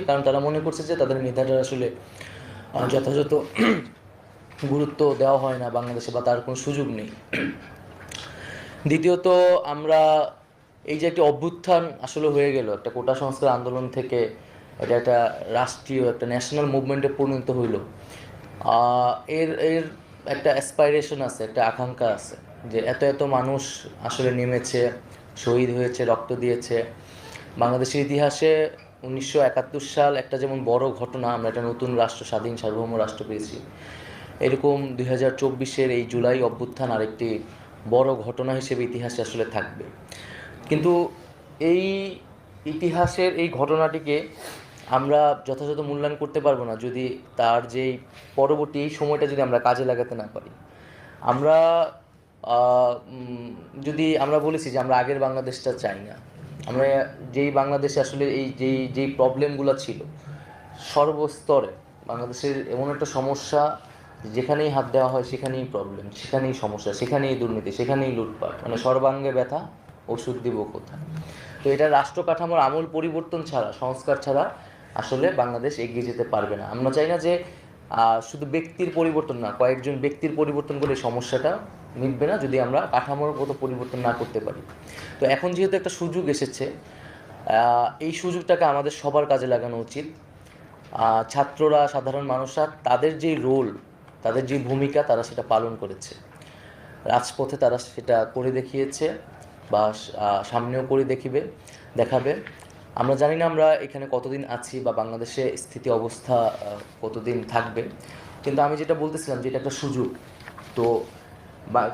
কারণ তারা মনে করছে যে তাদের মেধাটা আসলে যথাযথ গুরুত্ব দেওয়া হয় না বাংলাদেশে বা তার কোনো সুযোগ নেই। দ্বিতীয়ত, আমরা এই যে একটি অভ্যুত্থান আসলে হয়ে গেল, একটা কোটা সংস্কার আন্দোলন থেকে এটা একটা রাষ্ট্রীয়, একটা ন্যাশনাল মুভমেন্টে পরিণত হইল। এর এর একটা অ্যাসপাইরেশন আছে, একটা আকাঙ্ক্ষা আছে যে এত এত মানুষ আসলে নেমেছে, শহীদ হয়েছে, রক্ত দিয়েছে। বাংলাদেশের ইতিহাসে উনিশশো একাত্তর সাল একটা যেমন বড় ঘটনা, আমরা একটা নতুন রাষ্ট্র, স্বাধীন সার্বভৌম রাষ্ট্র পেয়েছি। এরকম দুই হাজার চব্বিশের এই জুলাই অভ্যুত্থান আরেকটি বড় ঘটনা হিসেবে ইতিহাসে আসলে থাকবে। কিন্তু এই ইতিহাসের এই ঘটনাটিকে আমরা যথাযথ মূল্যায়ন করতে পারব না, যদি তার যেই পরবর্তী এই সময়টা যদি আমরা কাজে লাগাতে না পারি। আমরা যদি আমরা বলেছি যে আমরা আগের বাংলাদেশটা চাই না আমরা যেই বাংলাদেশে আসলে এই যেই যেই প্রবলেমগুলো ছিল, সর্বস্তরে বাংলাদেশের এমন একটা সমস্যা, যেখানেই হাত দেওয়া হয় সেখানেই প্রবলেম সেখানেই সমস্যা, সেখানেই দুর্নীতি, সেখানেই লুটপাট মানে সর্বাঙ্গে ব্যথা, ওষুধ দিব কোথায়? তো এটা রাষ্ট্র কাঠামোর আমূল পরিবর্তন ছাড়া, সংস্কার ছাড়া আসলে বাংলাদেশ এগিয়ে যেতে পারবে না। আমরা চাই না যে শুধু ব্যক্তির পরিবর্তন না, কয়েকজন ব্যক্তির পরিবর্তন করে সমস্যাটা মিটবে না যদি আমরা কাঠামোর মতো পরিবর্তন না করতে পারি। তো এখন যেহেতু একটা সুযোগ এসেছে এই সুযোগটাকে আমাদের সবার কাজে লাগানো উচিত। ছাত্ররা, সাধারণ মানুষরা, তাদের যে রোল, তাদের যে ভূমিকা, তারা সেটা পালন করেছে। রাজপথে তারা সেটা করে দেখিয়েছে বা সামনেও করে দেখিবে, দেখাবে। আমরা জানি না আমরা এখানে কতদিন আছি বা বাংলাদেশে স্থিতি অবস্থা কতদিন থাকবে। কিন্তু আমি যেটা বলতেছিলাম যে এটা একটা সুযোগ। তো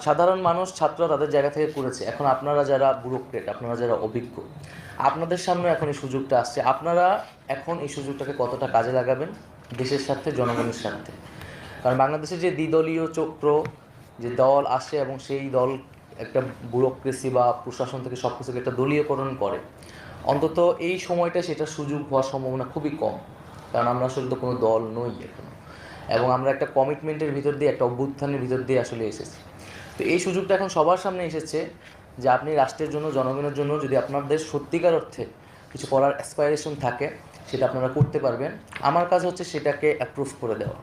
সাধারণ মানুষ, ছাত্ররা তাদের জায়গা থেকে করেছে। এখন আপনারা যারা ব্যুরোক্রেট আপনারা যারা অভিজ্ঞ, আপনাদের সামনে এখন এই সুযোগটা আসছে। আপনারা এখন এই সুযোগটাকে কতটা কাজে লাগাবেন? দেশের স্বার্থে, জনগণের স্বার্থে। কারণ বাংলাদেশে যে দ্বিদলীয় চক্র, যে দল আসে এবং সেই দল একটা ব্যুরোক্রেসি বা প্রশাসন থেকে সব কিছুকে একটা দলীয়করণ করে। অন্তত এই সময়টা সেটা সুযোগ হওয়ার সম্ভাবনা খুবই কম। কারণ আমরা আসলে তো কোনো দল নই এখন। এবং আমরা একটা কমিটমেন্টের ভিতর দিয়ে, একটা অভ্যুত্থানের ভিতর দিয়ে আসলে এসেছি। তো এই সুযোগটা এখন সবার সামনে এসেছে যে আপনি রাষ্ট্রের জন্য, জনগণের জন্য যদি আপনাদের সত্যিকার অর্থে কিছু করার অ্যাসপাইরেশন থাকে, সেটা আপনারা করতে পারবেন। আমার কাজ হচ্ছে সেটাকে অ্যাপ্রুভ করে দেওয়া।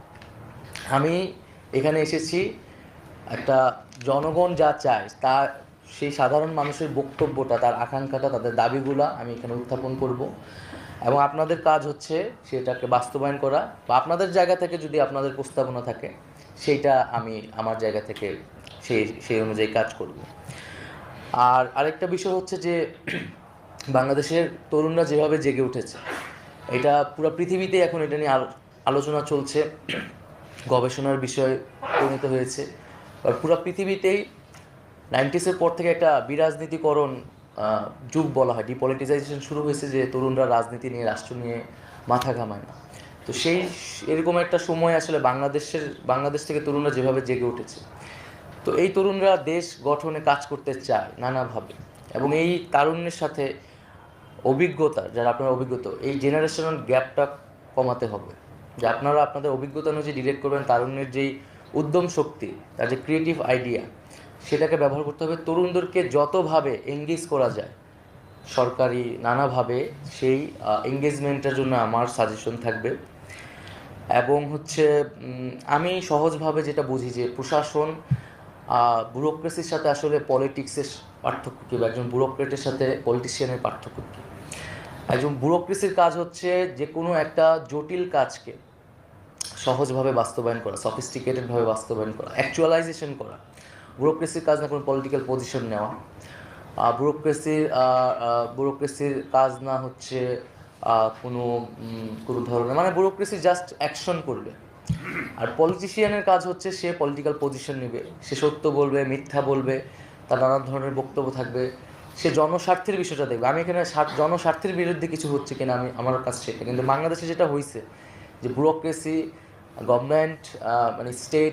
আমি এখানে এসেছি, একটা জনগণ যা চায়, তা সেই সাধারণ মানুষের বক্তব্যটা, তার আকাঙ্ক্ষাটা, তাদের দাবিগুলা আমি এখানে উত্থাপন করব। এবং আপনাদের কাজ হচ্ছে সেটাকে বাস্তবায়ন করা বা আপনাদের জায়গা থেকে যদি আপনাদের প্রস্তাবনা থাকে, সেইটা আমি আমার জায়গা থেকে সেই সেই অনুযায়ী কাজ করব। আর আরেকটা বিষয় হচ্ছে যে বাংলাদেশের তরুণরা যেভাবে জেগে উঠেছে, এটা পুরো পৃথিবীতে এখন এটা নিয়ে আলো- আলোচনা চলছে, গবেষণার বিষয় পরিণত হয়েছে। আর পুরো পৃথিবীতেই নাইনটিসের পর থেকে একটা বিরাজনীতিকরণ যুগ বলা হয়। ডিপলিটিসাইজেশন শুরু হয়েছে যে তরুণরা রাজনীতি নিয়ে, রাষ্ট্র নিয়ে মাথা ঘামায় না। তো সেই এরকম একটা সময় আসলে বাংলাদেশের, বাংলাদেশ থেকে তরুণরা যেভাবে জেগে উঠেছে। তো এই তরুণরা দেশ গঠনে কাজ করতে চায় নানাভাবে। এবং এই তারুণ্যের সাথে অভিজ্ঞতা, যারা আপনার অভিজ্ঞতা, এই জেনারেশনাল গ্যাপটা কমাতে হবে। যে আপনারা আপনাদের অভিজ্ঞতা অনুযায়ী ডিরেক্ট করবেন তারুণ্যের যেই উদ্যম শক্তি, তার যে ক্রিয়েটিভ আইডিয়া সেটাকে ব্যবহার করতে হবে। তরুণদেরকে যতভাবে এঙ্গেজ করা যায়, সরকারি নানাভাবে সেই এঙ্গেজমেন্টের জন্য আমার সাজেশন থাকবে। এবং হচ্ছে আমি সহজভাবে যেটা বুঝি যে প্রশাসন ব্যুরোক্রেসির সাথে আসলে পলিটিক্সের পার্থক্য কী বা একজন ব্যুরোক্রেটের সাথে পলিটিশিয়ানের পার্থক্য কী? একজন ব্যুরোক্রেসির কাজ হচ্ছে যে কোনো একটা জটিল কাজকে সহজভাবে বাস্তবায়ন করা সফিস্টিকেটেডভাবে বাস্তবায়ন করা অ্যাকচুয়ালাইজেশন করা। ব্যুরোক্রেসির কাজ না কোনো পলিটিক্যাল পজিশন নেওয়া। ব্যুরোক্রেসির ব্যুরোক্রেসির কাজ না হচ্ছে কোনো কোনো ধরনের। মানে ব্যুরোক্রেসি জাস্ট অ্যাকশন করবে। আর পলিটিশিয়ানের কাজ হচ্ছে সে পলিটিক্যাল পজিশন নেবে। সে সত্য বলবে, মিথ্যা বলবে, তার নানান ধরনের বক্তব্য থাকবে। সে জনস্বার্থের বিষয়টা দেখবে। আমি এখানে স্বার্থ- জনস্বার্থের বিরুদ্ধে কিছু হচ্ছে কিনা আমি, আমার কাছে সেটা। কিন্তু বাংলাদেশে যেটা হয়েছে যে ব্যুরোক্রেসি গভর্নমেন্ট মানে স্টেট